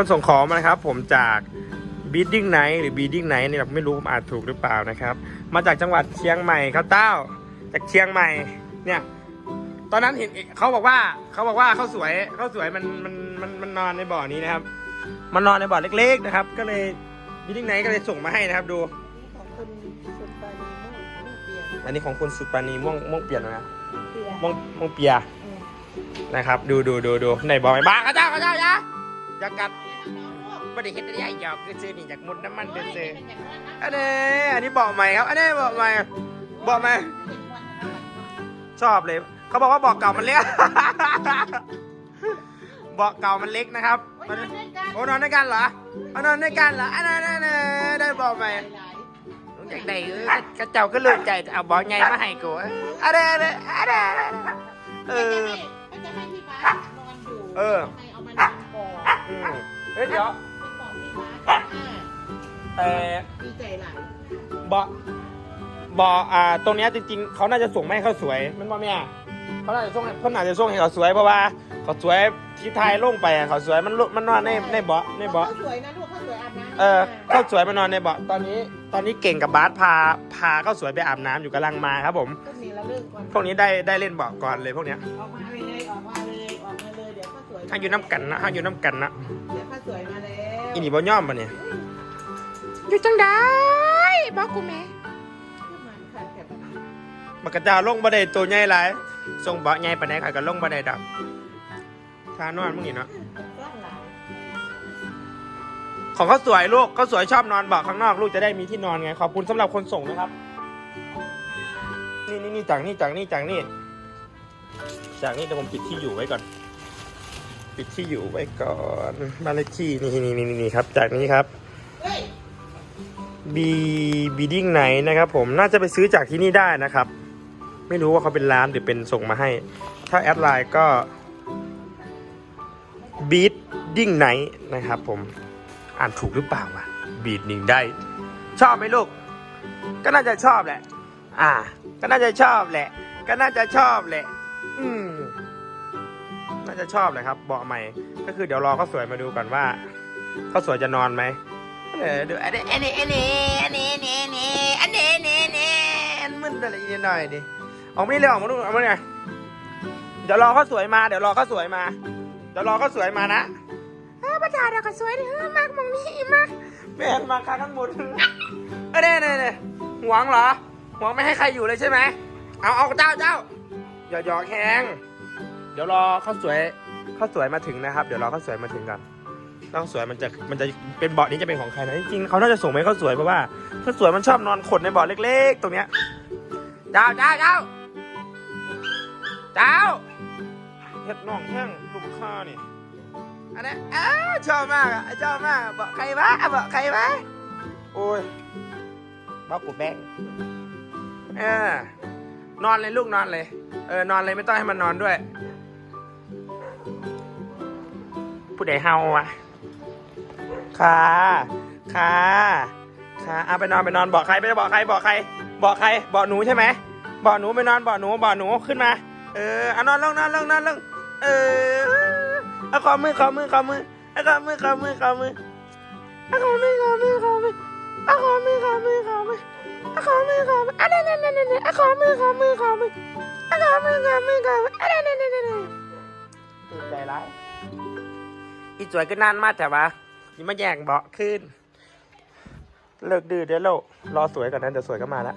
คนส่งของมานะครับ ผมจาก Bidding Night หรือ Bidding Night นี่ผมไม่รู้ผมอ่านถูกหรือเปล่านะครับ มาจากจังหวัดเชียงใหม่ครับเต้า จากเชียงใหม่เนี่ย ตอนนั้นเห็นเขาบอกว่าเขาบอกว่าเขาสวยเขาสวยมันมันมันมันนอนในบ่อนี้นะครับ มันนอนในบ่อเล็ก ๆนะครับ ก็เลย Bidding Night ก็เลยส่งมาให้นะครับดู ของคุณสุปานีม่วงม่วงเปลี่ยนอันนี้ของคุณสุปรานีม่วงม่วงเปลี่ยนนะครับเปลี่ยนม่วงม่วงเปียอืมนะครับ ดูดูดูดูในบ่อไหมบ้าข้าเจ้าข้าเจ้าอย่าอย่ากัด ไม่ได้เห็นได้หยอกคือซื้อนี่จากมุดน้ำมันเป็นซื้ออันนี้อันนี้เบาะใหม่ครับ อันนี้เบาะใหม่เบาะใหม่ชอบเลย เขาบอกว่าเบาะเก่ามันเล็กเบาะเก่ามันเล็กนะครับมันโอ้นอนด้วยกันเหรอเอานอนด้วยกันเหรออันนั้นอันนั้นได้เบาะใหม่อยากได้เออกระเจ้าก็เลือกใจเอาเบาะใหญ่มาให้กูอันนี้อันนี้อันนี้เออก็จะให้พี่บ้านนอนอยู่เออให้เอามานอนก่อนอืมเฮ้ยเดี๋ยว แต่ดีใจหลายเบาะเบาะอ่า ตรงเนี้ยจริงๆ เขาน่าจะส่งไม่ให้เขาสวยมันบ่แม่เขาน่าจะส่งให้เขาน่าจะส่งให้เขาสวยเพราะว่าเขาสวยที่ไทยลงไปอะเขาสวยมันลุมันนอนในในเบาะในเบาะ เขาสวยนะลูกเขาสวยอาบน้ำเออเขาสวยมานอนในเบาะตอนนี้ ตอนนี้เก่งกับบาสพาพาเขาสวยไปอาบน้ำอยู่กำลังมาครับผม ก็มีแล้วเลิกก่อนพวกนี้ได้ได้เล่นเบาะก่อนเลยพวกเนี้ยออกมาเลยออกมาเลยออกมาเลยเดี๋ยวเขาสวยห้าอยู่น้ำกันนะห้าอยู่น้ำกันนะเดี๋ยวเขาสวยมาแล้วอีนี่บ่ย่อมปะเนี่ย อยู่จังได้บอกกูแม่มาค่ะแบบบักกระเจ้าลงบ่ไดตัวใหญ่หลายส่งเบาะใหญ่ปานใดข่อยก็ลงบ่ไดดอกทานอนมึงนี่เนาะกล้องหลายของเขาสวยลูกเขาสวยชอบนอนเบาะข้างนอกลูกจะได้มีที่นอนไงขอบคุณสำหรับคนส่งนะครับ นี่นี่นี่จากนี่จากนี่จากนี่จากนี่เดี๋ยวผมปิดที่อยู่ไว้ก่อน ปิดที่อยู่ไว้ก่อนบ้านเลขที่นี่นี่นี่นี่ครับ จากนี้ครับ บีบีดิ้งไหนนะครับผมน่าจะไปซื้อจากที่นี่ได้นะครับ ไม่รู้ว่าเขาเป็นร้านหรือเป็นส่งมาให้ ถ้าแอดไลน์ก็บีดิ้งไหนนะครับผมอ่านถูกหรือเปล่าวะบีดหนึ่งได้ ชอบไหมลูก ก็น่าจะชอบแหละ อ่า ก็น่าจะชอบแหละ ก็น่าจะชอบแหละ อืมน่าจะชอบเลยครับเบาะใหม่ ก็คือเดี๋ยวรอเขาสวยมาดูก่อนว่าเขาสวยจะนอนไหม เออดูอันนี้อันนี้อันนี้อันนี้อันนี้อันนี้อันนี้อันนี้อันนี้มันอะไรนิดหน่อยดิออกมานี่เร็วออกมาดูออกมาเนี่ยเดี๋ยวรอเขาสวยมาเดี๋ยวรอเขาสวยมาเดี๋ยวรอเขาสวยมานะเออประจาเดี๋ยวเขาสวยดิเออมากมองนี่มากแม่นมาค้ากันหมดเออเนี่ยเนี่ยเนี่ยหวงเหรอหวงไม่ให้ใครอยู่เลยใช่ไหมเอาเอาเจ้าเจ้าอย่าหยอกแข็งเดี๋ยวรอเขาสวยเขาสวยมาถึงนะครับ เดี๋ยวรอเขาสวยมาถึงกัน ต้องสวยมันจะมันจะเป็นเบาะนี้จะเป็นของใครนะจริงๆเขาน่าจะส่งมาให้เขาสวยเพราะว่าถ้าสวยมันชอบนอนขดในเบาะเล็ก ๆ ตรงเนี้ยเจ้าเจ้าเจ้าเจ้าเฮ็ดน่องแห้งลูกค้านี่อันนี้อ้าวชอบมากอะชอบมากอะเบาะใครวะเบาะใครวะโอ้ยเบาะกูแบงเออนอนเลยลูกนอนเลย เออนอนเลยไม่ต้องให้มันนอนด้วย ผู้ใดเฮาวะ ค่ะค่ะค่ะเอาไปนอนไปนอนบอกใครไปบอกใครบอกใคร บอกใครบอกหนูใช่ไหมบอกหนูไปนอนบอกหนูบอกหนูขึ้นมา เออเอานอนลงนอนลงนอนลงเออเอาขอมือขอมือขอมือเอาขอมือขอมือขอมือเอาขอมือขอมือขอมือเอาขอมือขอมือขอมือเอาขอมือขอมืออะเนี่ยเนี่ยเนี่ยเนี่ยเอาขอมือขอมือขอมือเอาขอมือขอมือขอมืออะเนี่ยเนี่ยเนี่ยเนี่ยตื่นใจร้ายอีสวยก็นานมากแต่ว่า ยังมาแย่งเบาะขึ้น เลิกดื้อเดี๋ยวรอสวยก่อนนั้นเดี๋ยวสวยก็มาละ